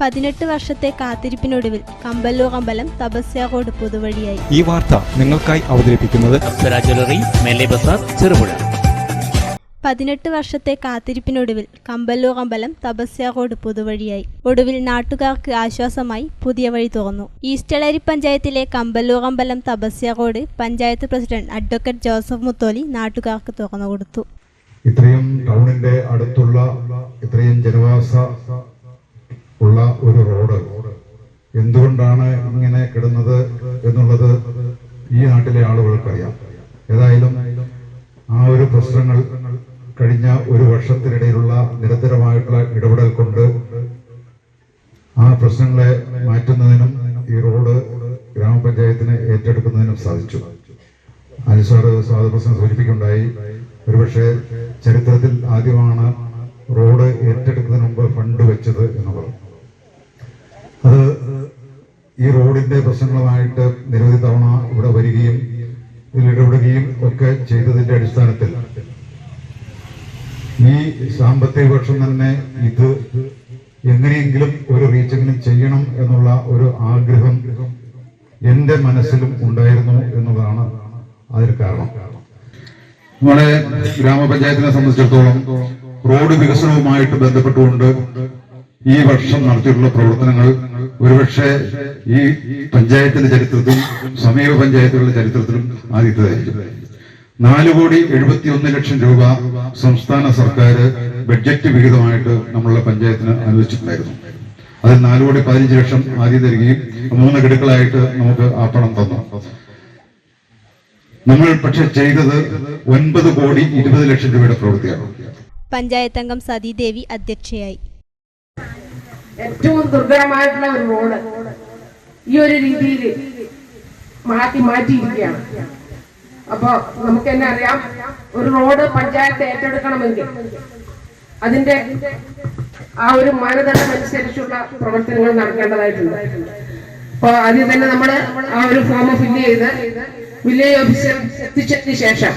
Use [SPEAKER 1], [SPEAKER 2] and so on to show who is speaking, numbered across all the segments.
[SPEAKER 1] പതിനെട്ട് വർഷത്തെ കാത്തിരിപ്പിനൊടുവിൽ കമ്പല്ലൂർ അമ്പലം തപസ്യ റോഡ് പുതുവഴിയായി.
[SPEAKER 2] ഈ വാർത്ത നിങ്ങൾക്കായി അവതരിപ്പിക്കുന്നത്
[SPEAKER 3] ചെറുപുഴ.
[SPEAKER 1] പതിനെട്ട് വർഷത്തെ കാത്തിരിപ്പിനൊടുവിൽ കമ്പല്ലൂർ അമ്പലം തപസ്യ റോഡ് പുതുവഴിയായി. ഒടുവിൽ നാട്ടുകാർക്ക് ആശ്വാസമായി പുതിയ വഴി തുറന്നു. ഈസ്റ്റളരി പഞ്ചായത്തിലെ കമ്പല്ലൂർ അമ്പലം Thapasya road panchayat president advocate Joseph Mutholi നാട്ടുകാർക്ക് തുറന്നു കൊടുത്തു
[SPEAKER 4] ഇത്രയും ടൗണിന്റെ അടുത്തുള്ള ഇത്രയും ജനവാസ എന്തുകൊണ്ടാണ് ഇങ്ങനെ കിടന്നത് എന്നുള്ളത് ഈ നാട്ടിലെ ആളുകൾക്കറിയാം. ഏതായാലും ആ ഒരു പ്രശ്നങ്ങൾ കഴിഞ്ഞ ഒരു വർഷത്തിനിടയിലുള്ള നിരന്തരമായിട്ടുള്ള ഇടപെടൽ കൊണ്ട് ആ പ്രശ്നങ്ങളെ മാറ്റുന്നതിനും ഈ റോഡ് ഗ്രാമപഞ്ചായത്തിന് ഏറ്റെടുക്കുന്നതിനും സാധിച്ചു. അനുസാറ് സ്വാതപ്രശ്നം സൂചിപ്പിക്കുണ്ടായി ഒരുപക്ഷെ ചരിത്രത്തിൽ ആദ്യമാണ് റോഡ് ഏറ്റെടുക്കുന്നതിന് മുമ്പ് ഫണ്ട് വെച്ചത് എന്നുള്ളത് ഈ റോഡിന്റെ പ്രശ്നങ്ങളുമായിട്ട് നിരവധി തവണ ഇവിടെ വരികയും ഇതിൽ ഇടപെടുകയും ഒക്കെ ചെയ്തതിന്റെ അടിസ്ഥാനത്തിൽ. ഈ സാമ്പത്തിക വർഷം തന്നെ ഇത് എങ്ങനെയെങ്കിലും ഒരു റീച്ചെങ്കിലും ചെയ്യണം എന്നുള്ള ഒരു ആഗ്രഹം എന്റെ മനസ്സിലും ഉണ്ടായിരുന്നു എന്നുള്ളതാണ് അതിന് കാരണം. നമ്മുടെ ഗ്രാമപഞ്ചായത്തിനെ സംബന്ധിച്ചിടത്തോളം റോഡ് വികസനവുമായിട്ട് ബന്ധപ്പെട്ടുകൊണ്ട് ഈ വർഷം നടത്തിയിട്ടുള്ള പ്രവർത്തനങ്ങൾ ഒരുപക്ഷെ ഈ പഞ്ചായത്തിന്റെ ചരിത്രത്തിലും സമീപ പഞ്ചായത്തുകളുടെ ചരിത്രത്തിലും ആദ്യത്തേതായിരിക്കും. നാല് കോടി എഴുപത്തി ഒന്ന് ലക്ഷം രൂപ സംസ്ഥാന സർക്കാർ ബഡ്ജറ്റ് വിഹിതമായിട്ട് നമ്മളുടെ പഞ്ചായത്തിന് അനുവദിച്ചിട്ടുണ്ടായിരുന്നു. അതിൽ നാല് കോടി പതിനഞ്ച് ലക്ഷം ആദ്യം തരികയും മൂന്ന് ഗഡുക്കളായിട്ട് നമുക്ക് ആ പണം തന്നു. നമ്മൾ പക്ഷെ ചെയ്തത് ഒൻപത് കോടി ഇരുപത് ലക്ഷം രൂപയുടെ പ്രവൃത്തിയാണ്.
[SPEAKER 1] പഞ്ചായത്ത് അംഗം സതീദേവി അധ്യക്ഷയായി.
[SPEAKER 5] ഏറ്റവും ദുർഘടമായിട്ടുള്ള ഒരു റോഡ് ഈ ഒരു രീതിയിൽ മാറ്റി മാറ്റിയിരിക്കുകയാണ്. അപ്പൊ നമുക്ക് തന്നെ അറിയാം ഒരു റോഡ് പഞ്ചായത്ത് ഏറ്റെടുക്കണമെങ്കിൽ അതിന്റെ ആ ഒരു മാനദണ്ഡം അനുസരിച്ചുള്ള പ്രവർത്തനങ്ങൾ നടക്കേണ്ടതായിട്ടുണ്ട്. അപ്പൊ ആദ്യം തന്നെ നമ്മൾ ആ ഒരു ഫോം ഫില്ല് ചെയ്ത് വില്ലേജ് ഓഫീസർ എത്തിച്ചതിന് ശേഷം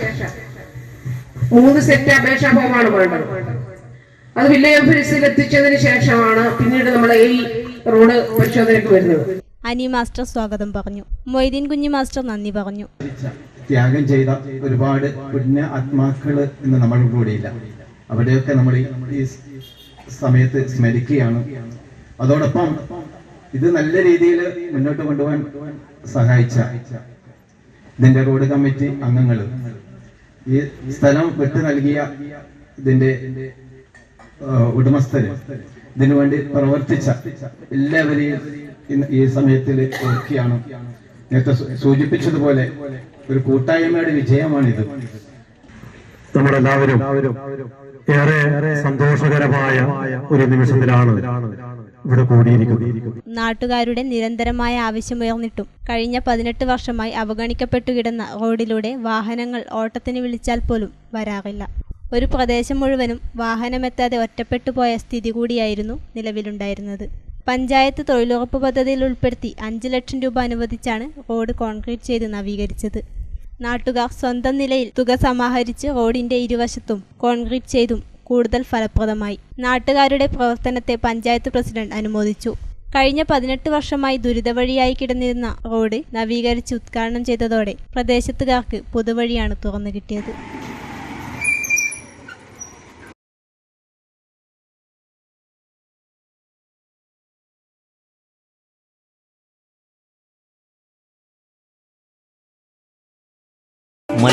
[SPEAKER 5] മൂന്ന് സെറ്റ് അപേക്ഷാ ഫോമാണ് വേണ്ടത്. അത് വില്ലേജ് ഓഫീസിൽ എത്തിച്ചതിന് ശേഷമാണ് പിന്നീട് നമ്മൾ ഈ റോഡ് പരിശോധനയ്ക്ക് വരുന്നത്.
[SPEAKER 1] അനി മാസ്റ്റർ സ്വാഗതം പറഞ്ഞു. മൊയ്തീൻ കുഞ്ഞി മാസ്റ്റർ നന്ദി പറഞ്ഞു.
[SPEAKER 6] ത്യാഗം ചെയ്ത ഒരുപാട് പുണ്യ ആത്മാക്കൾ ഇന്ന് നമ്മളുടെ ഇല്ല അവിടെയൊക്കെ നമ്മൾ ഈ- സമയത്ത് സ്മരിക്കുകയാണ്. അതോടൊപ്പം ഇത് നല്ല രീതിയിൽ മുന്നോട്ട് കൊണ്ടുപോകാൻ സഹായിച്ച ഇതിന്റെ റോഡ് കമ്മിറ്റി അംഗങ്ങൾ ഈ സ്ഥലം വിട്ടു നൽകിയ ഇതിന്റെ ഉടമസ്ഥര് ഇതിനുവേണ്ടി പ്രവർത്തിച്ച എല്ലാവരെയും ഈ സമയത്തിൽ ഓർക്കുകയാണ്. നേരത്തെ സൂചിപ്പിച്ചതുപോലെ ഒരു കൂട്ടായ്മയുടെ വിജയമാണിത്.
[SPEAKER 7] നമ്മളെല്ലാവരും ഏറെ സന്തോഷകരമായ ഒരു നിമിഷത്തിലാണ് ഇവിടെ കൂടിയിരിക്കുന്നത്.
[SPEAKER 1] നാട്ടുകാരുടെ നിരന്തരമായ ആവശ്യമുയർന്നിട്ടും കഴിഞ്ഞ പതിനെട്ട് വർഷമായി അവഗണിക്കപ്പെട്ടു കിടന്ന റോഡിലൂടെ വാഹനങ്ങൾ ഓട്ടത്തിന് വിളിച്ചാൽ പോലും വരാറില്ല. ഒരു പ്രദേശം മുഴുവനും വാഹനമെത്താതെ ഒറ്റപ്പെട്ടു പോയ സ്ഥിതി കൂടിയായിരുന്നു നിലവിലുണ്ടായിരുന്നത്. പഞ്ചായത്ത് തൊഴിലുറപ്പ് പദ്ധതിയിൽ ഉൾപ്പെടുത്തി അഞ്ച് ലക്ഷം രൂപ അനുവദിച്ചാണ് റോഡ് കോൺക്രീറ്റ് ചെയ്ത് നവീകരിച്ചത്. നാട്ടുകാർ സ്വന്തം നിലയിൽ തുക സമാഹരിച്ച് റോഡിന്റെ ഇരുവശത്തും കോൺക്രീറ്റ് ചെയ്തും കൂടുതൽ ഫലപ്രദമായി. നാട്ടുകാരുടെ പ്രവർത്തനത്തെ പഞ്ചായത്ത് പ്രസിഡന്റ് അനുമോദിച്ചു. കഴിഞ്ഞ പതിനെട്ട് വർഷമായി ദുരിതവഴിയായി കിടന്നിരുന്ന റോഡ് നവീകരിച്ച് ഉദ്ഘാടനം ചെയ്തതോടെ പ്രദേശത്തുകാർക്ക് പുതുവഴിയാണ് തുറന്നു കിട്ടിയത്.